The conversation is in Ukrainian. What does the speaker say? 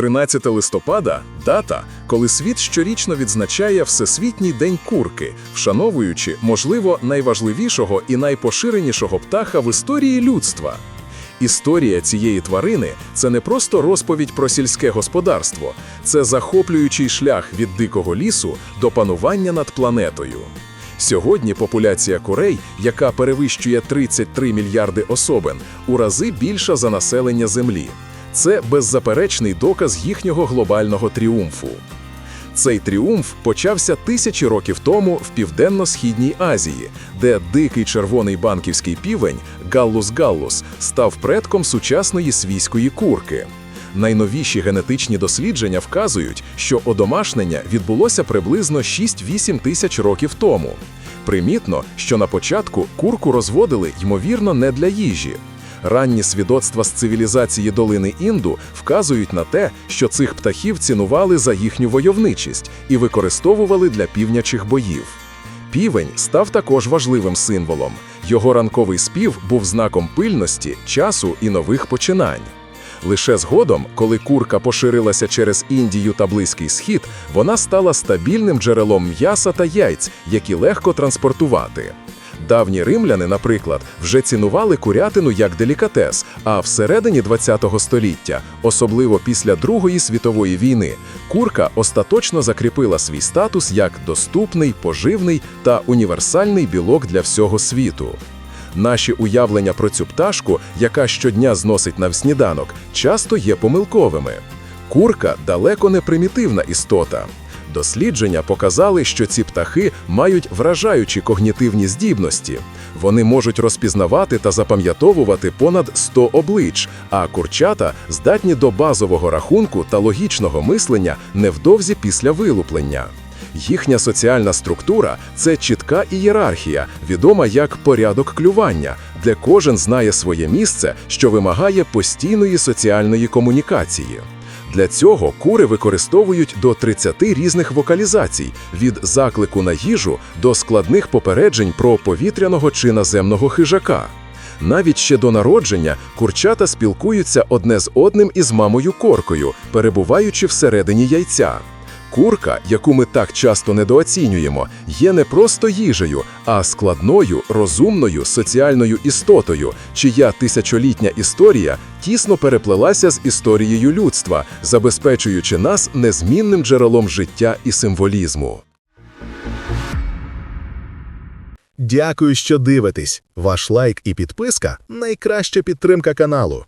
13 листопада дата, коли світ щорічно відзначає Всесвітній день курки, вшановуючи, можливо, найважливішого і найпоширенішого птаха в історії людства. Історія цієї тварини це не просто розповідь про сільське господарство, це захоплюючий шлях від дикого лісу до панування над планетою. Сьогодні популяція курей, яка перевищує 33 мільярди особин, у рази більша за населення Землі. Це беззаперечний доказ їхнього глобального тріумфу. Цей тріумф почався тисячі років тому в південно-східній Азії, де дикий червоний банківський півень Галлус галлус став предком сучасної свійської курки. Найновіші генетичні дослідження вказують, що одомашнення відбулося приблизно 6-8 тисяч років тому. Примітно, що на початку курку розводили, ймовірно, не для їжі. Ранні свідоцтва з цивілізації долини Інду вказують на те, що цих птахів цінували за їхню войовничість і використовували для півнячих боїв. Півень став також важливим символом. Його ранковий спів був знаком пильності, часу і нових починань. Лише згодом, коли курка поширилася через Індію та Близький Схід, вона стала стабільним джерелом м'яса та яйць, які легко транспортувати. Давні римляни, наприклад, вже цінували курятину як делікатес, а всередині ХХ століття, особливо після Другої світової війни, курка остаточно закріпила свій статус як доступний, поживний та універсальний білок для всього світу. Наші уявлення про цю пташку, яка щодня зносить нам сніданок, часто є помилковими. Курка далеко не примітивна істота. Дослідження показали, що ці птахи мають вражаючі когнітивні здібності. Вони можуть розпізнавати та запам'ятовувати понад 100 облич, а курчата здатні до базового рахунку та логічного мислення невдовзі після вилуплення. Їхня соціальна структура це чітка ієрархія, відома як порядок клювання, де кожен знає своє місце, що вимагає постійної соціальної комунікації. Для цього кури використовують до 30 різних вокалізацій від заклику на їжу до складних попереджень про повітряного чи наземного хижака. Навіть ще до народження курчата спілкуються одне з одним із мамою коркою, перебуваючи всередині яйця. Курка, яку ми так часто недооцінюємо, є не просто їжею, а складною, розумною соціальною істотою, чия тисячолітня історія тісно переплелася з історією людства, забезпечуючи нас незмінним джерелом життя і символізму. Дякую, що дивитесь. Ваш лайк і підписка найкраща підтримка каналу.